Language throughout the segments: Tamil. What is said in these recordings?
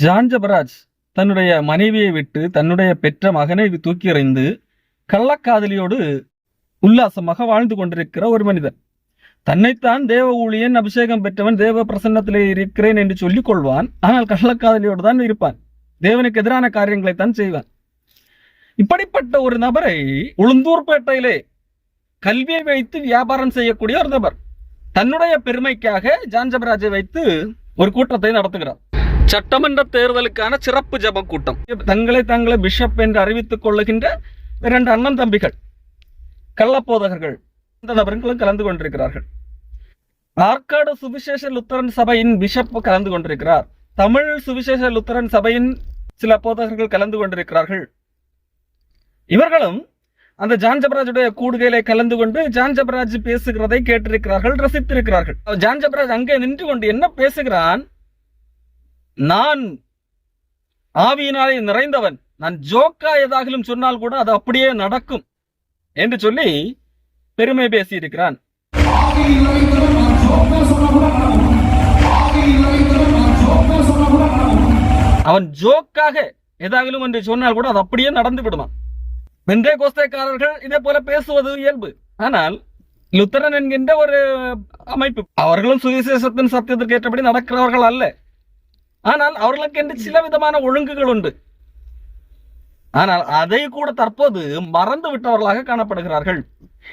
ஜான்ஜபராஜ் தன்னுடைய மனைவியை விட்டு தன்னுடைய பெற்ற மகனை தூக்கி எறிந்து கள்ளக்காதலியோடு உல்லாசமாக வாழ்ந்து கொண்டிருக்கிற ஒரு மனிதன். தன்னைத்தான் தேவ ஊழியன் அபிஷேகம் பெற்றவன் தேவ பிரசன்னத்திலே இருக்கிறேன் என்று சொல்லிக் கொள்வான். ஆனால் கள்ளக்காதலியோடு தான் இருப்பான். தேவனுக்கு எதிரான காரியங்களை தான் செய்வான். இப்படிப்பட்ட ஒரு நபரை உளுந்தூர்பேட்டையிலே கல்வியை வைத்து வியாபாரம் செய்யக்கூடிய ஒரு நபர். தன்னுடைய பெருமைக்காக ஜான்ஜபராஜை வைத்து ஒரு கூட்டத்தை நடத்துகிறார். சட்டமன்ற தேர்தலுக்கான சிறப்பு ஜப கூட்டம். தங்களை தங்களை பிஷப் என்று அறிவித்துக் கொள்ளுகின்ற இரண்டு அண்ணன் தம்பிகள் கள்ளப்போதகர்கள் இந்த நபர்களும் கலந்து கொண்டிருக்கிறார்கள். ஆற்காடு சுவிசேஷ லுத்தரன் சபையின் பிஷப் கலந்து கொண்டிருக்கிறார். தமிழ் சுவிசேஷ லுத்தரன் சபையின் சில போதகர்கள் கலந்து கொண்டிருக்கிறார்கள். இவர்களும் அந்த ஜான் ஜபராஜுடைய கூடுகையிலே கலந்து கொண்டு ஜான் ஜபராஜ் பேசுகிறதை கேட்டிருக்கிறார்கள் ரசித்திருக்கிறார்கள். ஜான் ஜபராஜ் அங்கே நின்று கொண்டு என்ன பேசுகிறான்? நான் ஆவியினாலே நிறைந்தவன். நான் ஜோக்கா ஏதாகிலும் சொன்னால் கூட அது அப்படியே நடக்கும் என்று சொல்லி பெருமை பேசியிருக்கிறான். அவன் ஜோக்காக ஏதாகிலும் என்று சொன்னால் கூட அது அப்படியே நடந்து விடுவான் வெந்தே கோஸ்தைக்காரர்கள் இதே போல பேசுவது இயல்பு. ஆனால் லுத்தரன் என்கின்ற ஒரு அமைப்பு அவர்களும் சுவிசேஷத்தின் சத்தியத்திற்கு ஏற்றபடி நடக்கிறவர்கள் அல்ல. ஆனால் அவர்களுக்கு என்று சில விதமான ஒழுங்குகள் உண்டு. ஆனால் அதை கூட தற்போது மறந்து விட்டவர்களாக காணப்படுகிறார்கள்.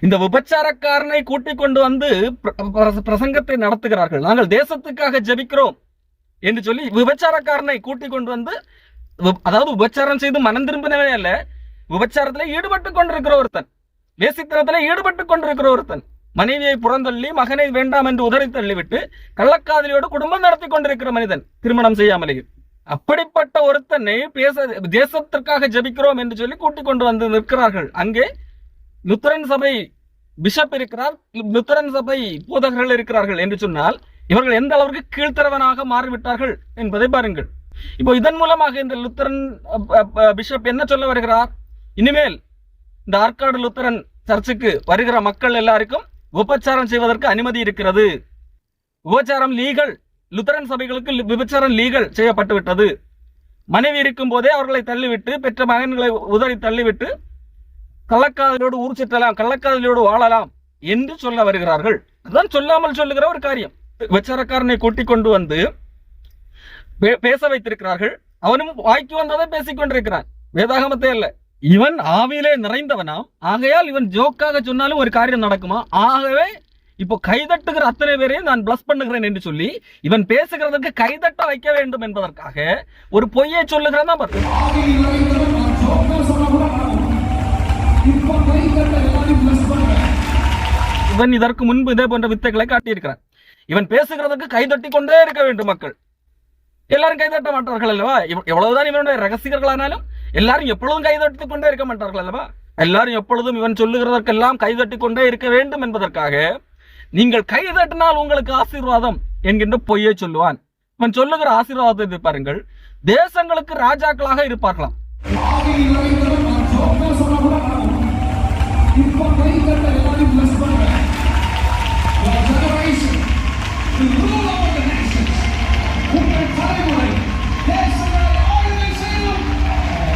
இந்த விபச்சாரக்காரனை கூட்டிக் கொண்டு வந்து பிர- பிரசங்கத்தை நடத்துகிறார்கள். நாங்கள் தேசத்துக்காக ஜெபிக்கிறோம் என்று சொல்லி விபச்சாரக்காரனை கூட்டிக் கொண்டு வந்து அதாவது விபச்சாரம் செய்து மனம் திரும்பினவே அல்ல விபச்சாரத்தில் ஈடுபட்டு கொண்டிருக்கிற ஒருத்தன் வேசித்தனத்தில் ஈடுபட்டு கொண்டிருக்கிற ஒருத்தன். மனைவியை புறந்தள்ளி மகனை வேண்டாம் என்று உதறி தள்ளிவிட்டு கள்ளக்காதலியோடு குடும்பம் நடத்தி கொண்டிருக்கிற மனிதன் திருமணம் செய்யாமலேயே அப்படிப்பட்ட ஒருத்தனை பேச தேசத்திற்காக ஜெபிக்கிறோம் என்று சொல்லி கூட்டிக் கொண்டு வந்து நிற்கிறார்கள். அங்கே லுத்தரன் சபை பிஷப் இருக்கிறார். லுத்தரன் சபை போதகர்கள் இருக்கிறார்கள் என்று சொன்னால் இவர்கள் எந்த அளவுக்கு கீழ்த்தரவனாக மாறிவிட்டார்கள் என்பதை பாருங்கள். இப்போ இதன் மூலமாக இந்த லுத்தரன் பிஷப் என்ன சொல்ல வருகிறார்? இனிமேல் இந்த ஆற்காடு லுத்தரன் சர்ச்சுக்கு வருகிற மக்கள் எல்லாருக்கும் உபச்சாரம் செய்வதற்கு அனுமதி இருக்கிறது. உபச்சாரம் லீகல் லுத்தரன் சபைகளுக்கு லி- விபச்சாரம் லீகல் செய்யப்பட்டுவிட்டது. மனைவி இருக்கும் போதே அவர்களை தள்ளிவிட்டு பெற்ற மகன்களை உதறி தள்ளிவிட்டு கள்ளக்காதலோடு ஊர் சுற்றலாம் கள்ளக்காதலியோடு வாழலாம் என்று சொல்ல வருகிறார்கள். அதுதான் சொல்லாமல் சொல்லுகிற ஒரு காரியம். விபச்சாரக்காரனை கூட்டிக் கொண்டு வந்து பே- பேச வைத்திருக்கிறார்கள். அவனும் வாய்க்கு வந்ததை பேசிக்கொண்டிருக்கிறான் வேதாகமத்தே அல்ல. இவன் ஆவியிலே நிறைந்தவனாம். ஆகையால் இவன் ஜோக்காக சொன்னாலும் ஒரு காரியம் நடக்குமா? ஆகவே இப்போ கைதட்டுகிற அத்தனை பேரையும் நான் பிளஸ் பண்ணுகிறேன் என்று சொல்லி இவன் பேசுகிறதற்கு கைதட்ட வைக்க வேண்டும் என்பதற்காக ஒரு பொய்யை சொல்லுகிற நபர் இவன் இதற்கு முன்பு இதே போன்ற வித்தைகளை காட்டியிருக்கிறான். இவன் பேசுகிறதற்கு கைதட்டி கொண்டே இருக்க வேண்டும் மக்கள். எல்லாரும் கைதட்ட மாட்டார்கள் அல்லவா? இவ- எவ்வளவுதான் இவனுடைய ரகசியர்களானாலும் எல்லாரும் எப்பொழுதும் கைதட்டி கொண்டே இருக்க மாட்டார்கள் அல்லவா? எல்லாரும் எப்பொழுதும் இவன் சொல்லுகிறதற்கெல்லாம் கைதட்டி கொண்டே இருக்க வேண்டும் என்பதற்காக நீங்கள் கைதட்டினால் உங்களுக்கு ஆசீர்வாதம் என்கின்ற பொய்யை சொல்லுவான். இவன் சொல்லுகிற ஆசீர்வாதத்தை பாருங்கள். தேசங்களுக்கு ராஜாக்களாக இருப்பார்களாம்.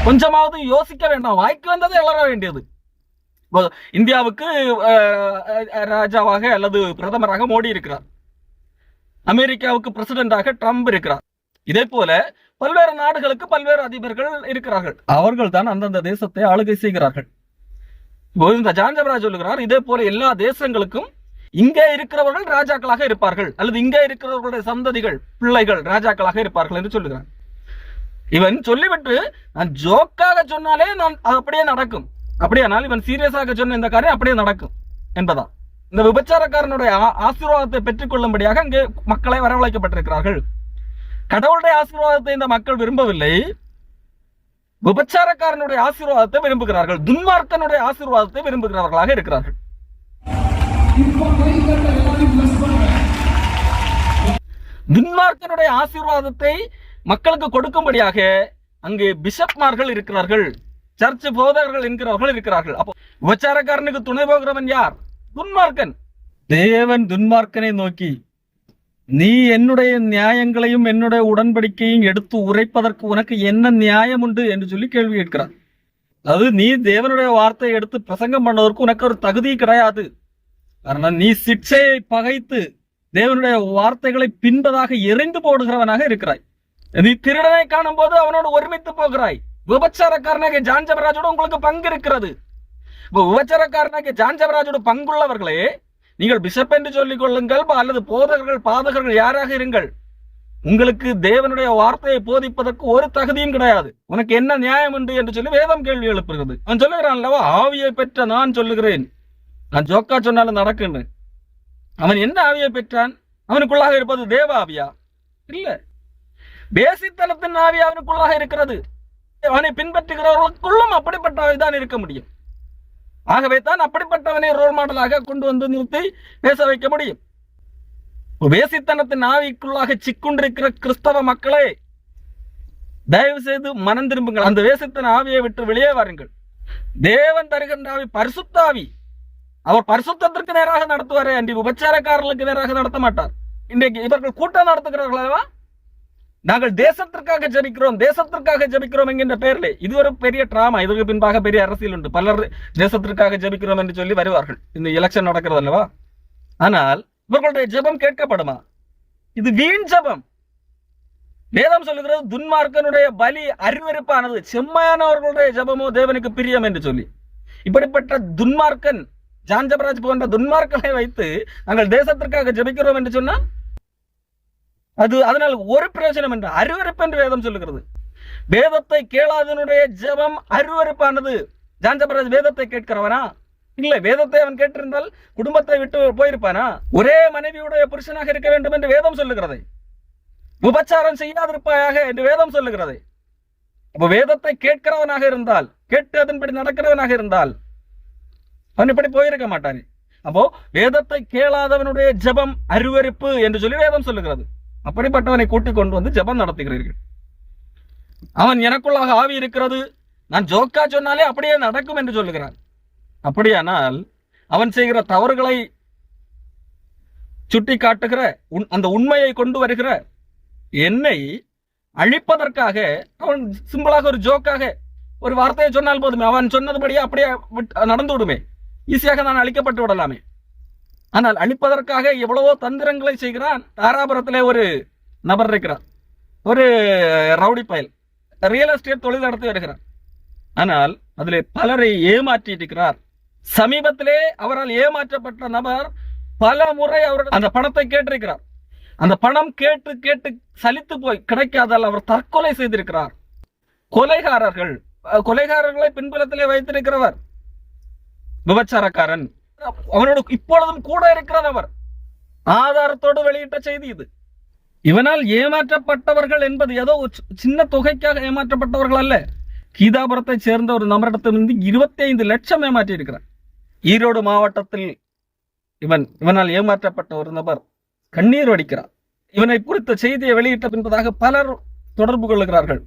கொஞ்சமாவது யோசிக்க வேண்டாம். வாய்க்கு வந்ததை எழற வேண்டியது. இந்தியாவுக்கு ராஜாவாக அல்லது பிரதமராக மோடி இருக்கிறார். அமெரிக்காவுக்கு பிரசிடென்டாக ட்ரம்ப் இருக்கிறார். இதே போல பல்வேறு நாடுகளுக்கு பல்வேறு அதிபர்கள் இருக்கிறார்கள். அவர்கள் தான் அந்தந்த தேசத்தை ஆளுகை செய்கிறார்கள். இந்த ஜான்ஜபராஜ் சொல்லுகிறார் இதே போல எல்லா தேசங்களுக்கும் இங்கே இருக்கிறவர்கள் ராஜாக்களாக இருப்பார்கள். அல்லது இங்கே இருக்கிறவர்களுடைய சந்ததிகள் பிள்ளைகள் ராஜாக்களாக இருப்பார்கள் என்று சொல்லுகிறார். இவன் சொல்லிவிட்டு நான் ஜோக்காக சொன்னாலே நான் அப்படியே நடக்கும். அப்படியானால் இவன் சீரியஸாக சொன்ன இந்த காரியம் அப்படியே நடக்கும் என்பதா இந்த விபச்சாரக்காரனுடைய ஆசீர்வாதத்தை பெற்றுக்கொள்ளும்படியாக அங்கே மக்களை வரவழைக்கப்பட்டிருக்கிறார்கள். கடவுளுடைய ஆசீர்வாதத்தை இந்த மக்கள் விரும்பவில்லை. விபச்சாரக்காரனுடைய ஆசீர்வாதத்தை விரும்புகிறார்கள். துன்மார்க்கனுடைய ஆசீர்வாதத்தை விரும்புகிறவர்களாக இருக்கிறார்கள். துன்மார்க்கனுடைய ஆசீர்வாதத்தை மக்களுக்கு கொடுக்கும்படியாக அங்கு பிஷப்மார்கள் இருக்கிறார்கள் சர்ச் போதகர்கள் என்கிறவர்கள் இருக்கிறார்கள். அப்போ உபச்சாரக்காரனுக்கு துணை போகிறவன் யார்? துன்மார்க்கன். தேவன் துன்மார்க்கனை நோக்கி நீ என்னுடைய நியாயங்களையும் என்னுடைய உடன்படிக்கையும் எடுத்து உரைப்பதற்கு உனக்கு என்ன நியாயம் உண்டு? என்று சொல்லி கேள்வி கேட்கிறார் அதாவது நீ தேவனுடைய வார்த்தையை எடுத்து பிரசங்கம் பண்ணுவதற்கு உனக்கு ஒரு தகுதி கிடையாது. காரணம் நீ சிக்ஷையை பகைத்து தேவனுடைய வார்த்தைகளை பின்பதாக எரிந்து போடுகிறவனாக இருக்கிறாய். நீ திருடனை காணும் போது அவனோடு ஒருமித்து போகிறாய். விபச்சாரக்காரனாகிய ஜான்ஜபராஜோட உங்களுக்கு பங்கு இருக்கிறது இப்ப விபச்சாரக்காரனாகிய ஜான்ஜபராஜோட பங்குள்ளவர்களே நீங்கள் பிஷப் என்று சொல்லிக் கொள்ளுங்கள் அல்லது போதகர்கள் பாதகர்கள் யாராக இருங்கள். உங்களுக்கு தேவனுடைய வார்த்தையை போதிப்பதற்கு ஒரு தகுதியும் கிடையாது. உனக்கு என்ன நியாயம் உண்டு என்று சொல்லி வேதம் கேள்வி எழுப்புகிறது. அவன் சொல்லுகிறான் அல்லவா ஆவியை பெற்ற நான் சொல்லுகிறேன். நான் ஜோக்கா சொன்னாலும் நடக்குன்னு. அவன் என்ன ஆவியை பெற்றான்? அவனுக்குள்ளாக இருப்பது தேவ ஆவியா இல்ல. வேசித்தனத்தின் ஆவி அவனுக்குள்ளாக இருக்கிறது. அவனை பின்பற்றுகிறவர்களுக்குள்ளும் அப்படிப்பட்ட ஆவிதான் இருக்க முடியும். ஆகவே தான் அப்படிப்பட்டவனை ரோல் மாடலாக கொண்டு வந்து நிறுத்தி பேச வைக்க முடியும். வேசித்தனத்தின் ஆவிக்குள்ளாக சிக்குண்டிருக்கிற கிறிஸ்தவ மக்களே தயவு செய்து மனம் திரும்புங்கள். அந்த வேசித்தன ஆவியை விட்டு வெளியே வாருங்கள். தேவன் தருகின்ற ஆவி பரிசுத்தாவி அவர் பரிசுத்தத்திற்கு நேராக நடத்துவாரே அன்றி உபச்சாரக்காரர்களுக்கு நேராக நடத்த மாட்டார். இன்றைக்கு இவர்கள் கூட்டம் நடத்துகிறார்களா? நாங்கள் தேசத்திற்காக ஜபிக்கிறோம் தேசத்திற்காக ஜபிக்கிறோம் என்கின்ற பெயரிலே. இது ஒரு பெரிய டிராமா இதற்கு பின்பாக பெரிய அரசியல் உண்டு. பலர் தேசத்திற்காக ஜபிக்கிறோம் என்று சொல்லி வருவார்கள். இந்த எலெக்ஷன் நடக்கிறது அல்லவா? ஆனால் இவர்களுடைய ஜபம் கேட்கப்படுமா? இது வீண் ஜபம். வேதம் சொல்லுகிறது துன்மார்க்கனுடைய பலி அறிவறுப்பானது செம்மையானவர்களுடைய ஜபமோ தேவனுக்கு பிரியம் என்று சொல்லி. இப்படிப்பட்ட துன்மார்க்கன் ஜான்ஜபராஜ் போன்ற துன்மார்க்கனை வைத்து நாங்கள் தேசத்திற்காக ஜபிக்கிறோம் என்று சொன்னால் அது அதனால் ஒரு பிரயோஜனம் என்று அருவருப்பு என்று வேதம் சொல்லுகிறது. வேதத்தை கேளாதனுடைய ஜெபம் அருவருப்பானது. ஜான்ஜபராஜ் வேதத்தை கேட்கிறவனா? இல்லை வேதத்தை அவன் கேட்டிருந்தால் குடும்பத்தை விட்டு போயிருப்பானா? ஒரே மனைவியுடைய புருஷனாக இருக்க வேண்டும் என்று வேதம் சொல்லுகிறது. உபச்சாரம் செய்யாதிருப்பாயாக என்று வேதம் சொல்லுகிறது. அப்ப வேதத்தை கேட்கிறவனாக இருந்தால் கேட்டு அதன்படி நடக்கிறவனாக இருந்தால் அவன் இப்படி போயிருக்க மாட்டான். அப்போ வேதத்தை கேளாதவனுடைய ஜெபம் அருவறுப்பு என்று சொல்லி வேதம் சொல்லுகிறது. அப்படிப்பட்டவனை கூட்டிக் கொண்டு வந்து ஜெபம் நடத்துகிறீர்கள். அவன் எனக்குள்ளாக ஆவி இருக்கிறது. நான் ஜோக்கா சொன்னாலே அப்படியே நடக்கும் என்று சொல்லுகிறான். அப்படியானால் அவன் செய்கிற தவறுகளை சுட்டி காட்டுகிற உன்- அந்த உண்மையை கொண்டு வருகிற என்னை அழிப்பதற்காக அவன் சிம்பிளாக ஒரு ஜோக்காக ஒரு வார்த்தையை சொன்னால் போதுமே. அவன் சொன்னதுபடியே அப்படியே விட்டு- நடந்து விடுமே. ஈஸியாக நான் அழிக்கப்பட்டு விடலாமே. ஆனால் அழிப்பதற்காக எவ்வளவோ தந்திரங்களை செய்கிறான். தாராபுரத்திலே ஒரு நபர் இருக்கிறார். ஒரு ரவுடி பயல். ரியல் எஸ்டேட் தொழில் நடத்தி வருகிறார். ஆனால் அதிலே பலரை ஏமாற்றி இருக்கிறார் சமீபத்திலே அவரால் ஏமாற்றப்பட்ட நபர் பல முறை அவர் அந்த பணத்தை கேட்டிருக்கிறார். அந்த பணம் கேட்டு கேட்டு சலித்து போய் கிடைக்காதால் அவர் தற்கொலை செய்திருக்கிறார். கொலைகாரர்கள் கொலைகாரர்களை பின்புலத்திலே வைத்திருக்கிறவர். விபச்சாரக்காரன் அவனோடு இப்பொழுதும் கூட இருக்கிறான் அவர். ஆதாரத்தோடு வெளியிட்ட செய்தி இது. இவனால் ஏமாற்றப்பட்டவர்கள் என்பது ஏதோ சின்ன தொகைக்காக ஏமாற்றப்பட்டவர்கள் அல்ல. கீதாபுரத்தை சேர்ந்த ஒரு நபரிடத்திலிருந்து இருபத்தி ஐந்து லட்சம் ஏமாற்றி இருக்கிறார் ஈரோடு மாவட்டத்தில் இவன் இவனால் ஏமாற்றப்பட்ட ஒரு நபர் கண்ணீர் வடிக்கிறார். இவனை குறித்த செய்தியை வெளியிட்ட பின்பதாக பலர் தொடர்பு கொள்ளுகிறார்கள்.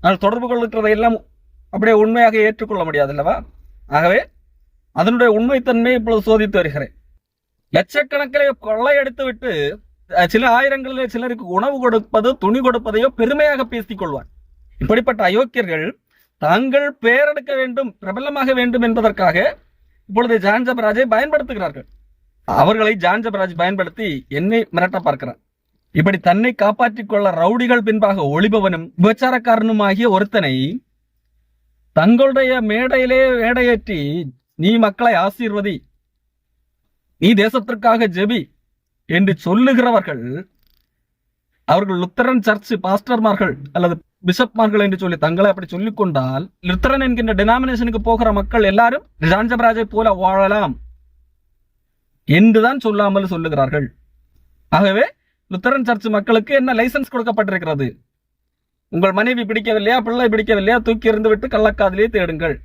ஆனால் தொடர்பு கொள்ளுகிறதை எல்லாம் அப்படியே உண்மையாக ஏற்றுக்கொள்ள முடியாது அல்லவா ஆகவே அதனுடைய உண்மைத்தன்மையை இப்பொழுது சோதித்து வருகிறேன். லட்சக்கணக்கிலே கொள்ளையடித்து விட்டு சில ஆயிரங்களிலே சிலருக்கு உணவு கொடுப்பது துணி கொடுப்பதையோ பெருமையாக பேசிக் கொள்வார். இப்படிப்பட்ட அயோக்கியர்கள் தாங்கள் பெயரெடுக்க வேண்டும் பிரபலமாக வேண்டும் என்பதற்காக இப்பொழுது ஜான்ஜபராஜை பயன்படுத்துகிறார்கள். அவர்களை ஜான்ஜபராஜ் பயன்படுத்தி என்னை மிரட்ட பார்க்கிறார். இப்படி தன்னை காப்பாற்றிக் கொள்ள ரவுடிகள் பின்பாக ஒளிபவனும் விபச்சாரக்காரனும் ஆகிய ஒருத்தனை தங்களுடைய மேடையிலே மேடையேற்றி நீ மக்களை ஆசீர்வதி. நீ தேசத்திற்காக ஜெபி என்று சொல்லுகிறவர்கள் அவர்கள் லுத்தரன் சர்ச் பாஸ்டர்மார்கள் அல்லது பிஷப்மார்கள் என்று சொல்லி தங்களை அப்படி சொல்லிக் கொண்டால் லுத்தரன் என்கின்ற டினாமினேஷனுக்கு போகிற மக்கள் எல்லாரும் ஜான்ஜபராஜை போல வாழலாம் என்றுதான் சொல்லாமல் சொல்லுகிறார்கள். ஆகவே லுத்தரன் சர்ச் மக்களுக்கு என்ன லைசன்ஸ் கொடுக்கப்பட்டிருக்கிறது? உங்கள் மனைவி பிடிக்கவில்லையா பிள்ளை பிடிக்கவில்லையா தூக்கி இருந்து விட்டு கள்ளக்காதலே தேடுங்கள்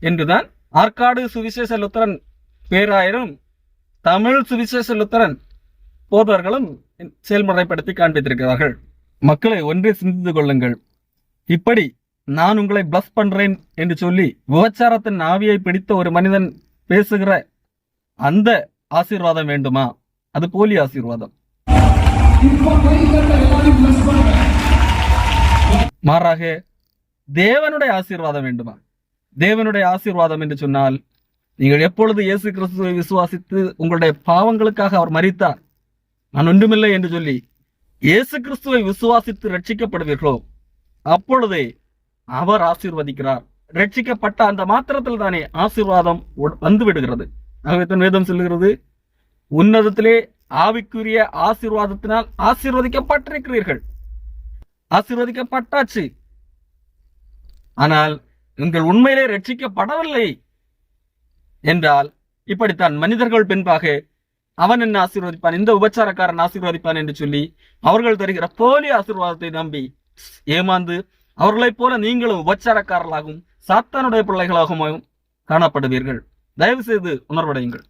என்றுதான் ஆற்காடு சுவிசேஷ லுத்தரன் பேராயரும் தமிழ் சுவிசேஷ லுத்தரன் போதவர்களும் செயல்முறைப்படுத்தி காண்பித்திருக்கிறார்கள். மக்களை ஒன்றே சிந்தித்து கொள்ளுங்கள். இப்படி நான் உங்களை பிளஸ் பண்றேன் என்று சொல்லி விபச்சாரத்தின் ஆவியை பிடித்த ஒரு மனிதன் பேசுகிற அந்த ஆசீர்வாதம் வேண்டுமா? அது போலி ஆசீர்வாதம். மாறாக தேவனுடைய ஆசீர்வாதம் வேண்டுமா? தேவனுடைய ஆசீர்வாதம் என்று சொன்னால் நீங்கள் எப்பொழுது இயேசு கிறிஸ்துவை விசுவாசித்து உங்களுடைய பாவங்களுக்காக அவர் மறித்தார் நான் ஒன்றுமில்லை என்று சொல்லி இயேசு கிறிஸ்துவை விசுவாசித்து ரட்சிக்கப்படுவீர்களோ அப்பொழுதே அவர் ஆசீர்வதிக்கிறார். ரட்சிக்கப்பட்ட அந்த மாத்திரத்தில் தானே ஆசீர்வாதம் வந்து விடுகிறது ஆகவே தன் வேதம் சொல்லுகிறது உன்னதத்திலே ஆவிக்குரிய ஆசீர்வாதத்தினால் ஆசீர்வதிக்கப்பட்டிருக்கிறீர்கள். ஆசீர்வதிக்கப்பட்டாச்சு. ஆனால் நீங்கள் உண்மையிலே ரட்சிக்கப்படவில்லை என்றால் இப்படித்தான் மனிதர்கள் பின்பாக அவன் என்ன ஆசீர்வதிப்பான் இந்த உபச்சாரக்காரன் ஆசீர்வதிப்பான் என்று சொல்லி அவர்கள் தருகிற போலி ஆசீர்வாதத்தை நம்பி ஏமாந்து அவர்களைப் போல நீங்களும் உபச்சாரக்காரர்களாகவும் சாத்தானுடைய பிள்ளைகளாகவும் காணப்படுவீர்கள். தயவு செய்து உணர்வடையுங்கள்.